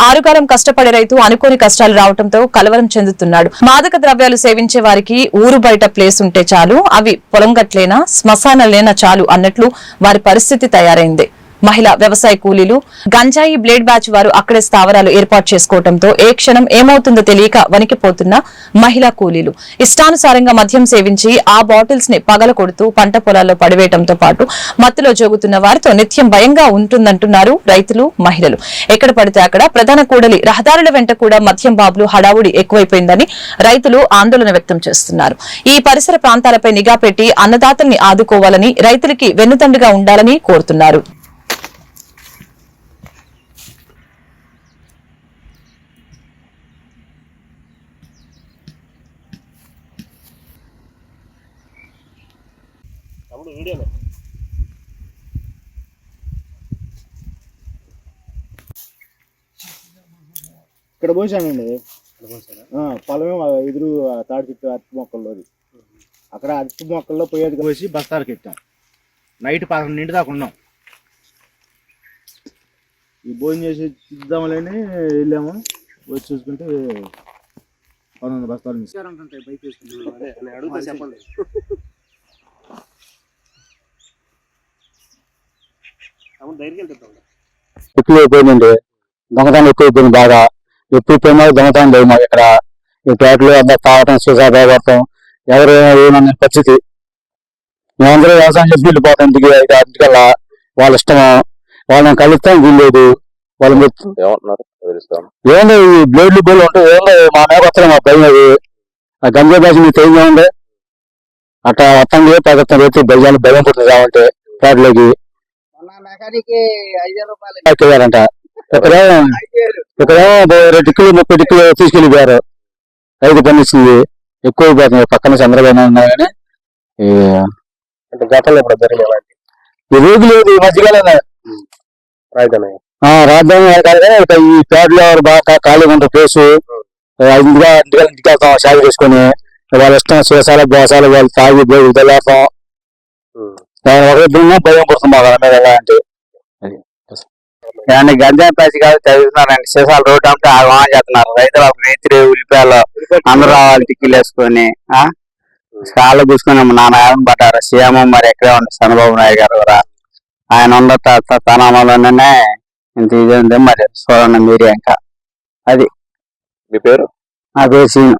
ఆరుగాలం కష్టపడే రైతు అనుకోని కష్టాలు రావడంతో కలవరం చెందుతున్నాడు. మాదక ద్రవ్యాలు సేవించే వారికి ఊరు బయట ప్లేస్ ఉంటే చాలు అవి పొలం గట్లేనా చాలు అన్నట్లు వారి పరిస్థితి తయారైంది. మహిళా వ్యవసాయ కూలీలు గంజాయి బ్లేడ్ బ్యాచ్ వారు అక్కడే స్థావరాలు ఏర్పాటు చేసుకోవడంతో ఏ క్షణం ఏమవుతుందో తెలియక వణికిపోతున్న మహిళా కూలీలు. ఇష్టానుసారంగా మద్యం సేవించి ఆ బాటిల్స్ని పగల కొడుతూ పంట పొలాల్లో పడివేయడంతో పాటు మత్తులో జోగుతున్న వారితో నిత్యం భయంగా ఉంటుందంటున్నారు రైతులు మహిళలు. ఎక్కడ పడితే అక్కడ ప్రధాన కూడలి రహదారుల వెంట కూడా మద్యం బాబులు హడావుడి ఎక్కువైపోయిందని రైతులు ఆందోళన వ్యక్తం చేస్తున్నారు. ఈ పరిసర ప్రాంతాలపై నిఘా పెట్టి అన్నదాతల్ని ఆదుకోవాలని రైతులకి వెన్నుదండుగా ఉండాలని కోరుతున్నారు. తమ్ముడు వీడియోలో ఇక్కడ పోసానండి ఆ, పొలమే ఎదురు తాడి చెట్టు అరటి మొక్కల్లోది. అక్కడ అరటి మొక్కల్లో పోయేది పోసి బస్తాలకు ఎత్తాం నైట్ పదకొండింటి దాకా ఉన్నాం. ఈ భోజనం చేసి ఇద్దామని వెళ్ళాము. వచ్చి చూసుకుంటే పదకొండు బస్తాలు మిస్. ఎక్కువ అయిపోయిందండి. దొంగతనం ఎక్కువ అయిపోయింది బాగా. ఎప్పుడు పోయినా దొంగతనం లేదు మాకు ఇక్కడ. ఈ పేటలు అంతా తాగటం సూసా భయపడటం ఎవరు ఏమన్న పరిస్థితి. మేమందరూ వ్యవసాయం చేసి వెళ్ళిపోతాం ఇంటికి ఇంటికల్లా. వాళ్ళ ఇష్టం వాళ్ళని కలుస్తాం వీల్లేదు. వాళ్ళు ఏందో ఈ బ్లేడ్లు బోర్లు ఉంటాయి ఏందో మా మీద వస్తాయి మా అది. ఆ గంజా బ్యాచ్ మీకు తెలియదు ఉంది అట్లా వస్తుంది పదకొండు రేపు భయం భయం పుట్టింది కాబట్టి ఎక్కేయారంట ఇక్కడ టిక్కులు ముప్పై టిక్కులు తీసుకెళ్ళిపోయారు. ఐదు పని ఇచ్చింది ఎక్కువ అయిపోతుంది. పక్కన చంద్రబాబు ఉన్నా కానీ ఈ అంటే గతంలో ఇప్పుడు ఈ రోజు లేదు ఈ మధ్యకాలంలో రాజధాని. ఆ, రాజధాని కాదు ఈ పేటలో బాగా ఖాళీగా ఉంటారు ప్లేసు. ఇంటిగా ఇంటికి ఇంటికి వెళ్తాం షాప్ చేసుకొని వాళ్ళ ఇష్టం శేషాలు బోసాలు వాళ్ళు తాగి పోయి వదిలేస్తాం ఒకటి భయం పడుతుంది మాకు మీద అంటే కానీ గంజాయి పైసి కాదు చదువుతున్నారండి సీసాలు రోడ్డు అంటే ఆగమా చేస్తున్నారు. రైతులు రైతులు ఉల్లిపాయలు అందరూ రావాలి టిక్కీలు వేసుకొని ఆ? కాళ్ళు కూసుకొని నాన్న ఏమని పడ్డారు? సీఎం మరి ఎక్కడే ఉంది చంద్రబాబు నాయుడు గారు కూడా. ఆయన ఉన్న తనామలోనే ఇంత ఇది ఉంది మరి చూడండి మీరే ఇంకా. మీ పేరు? నా పేరు సీను.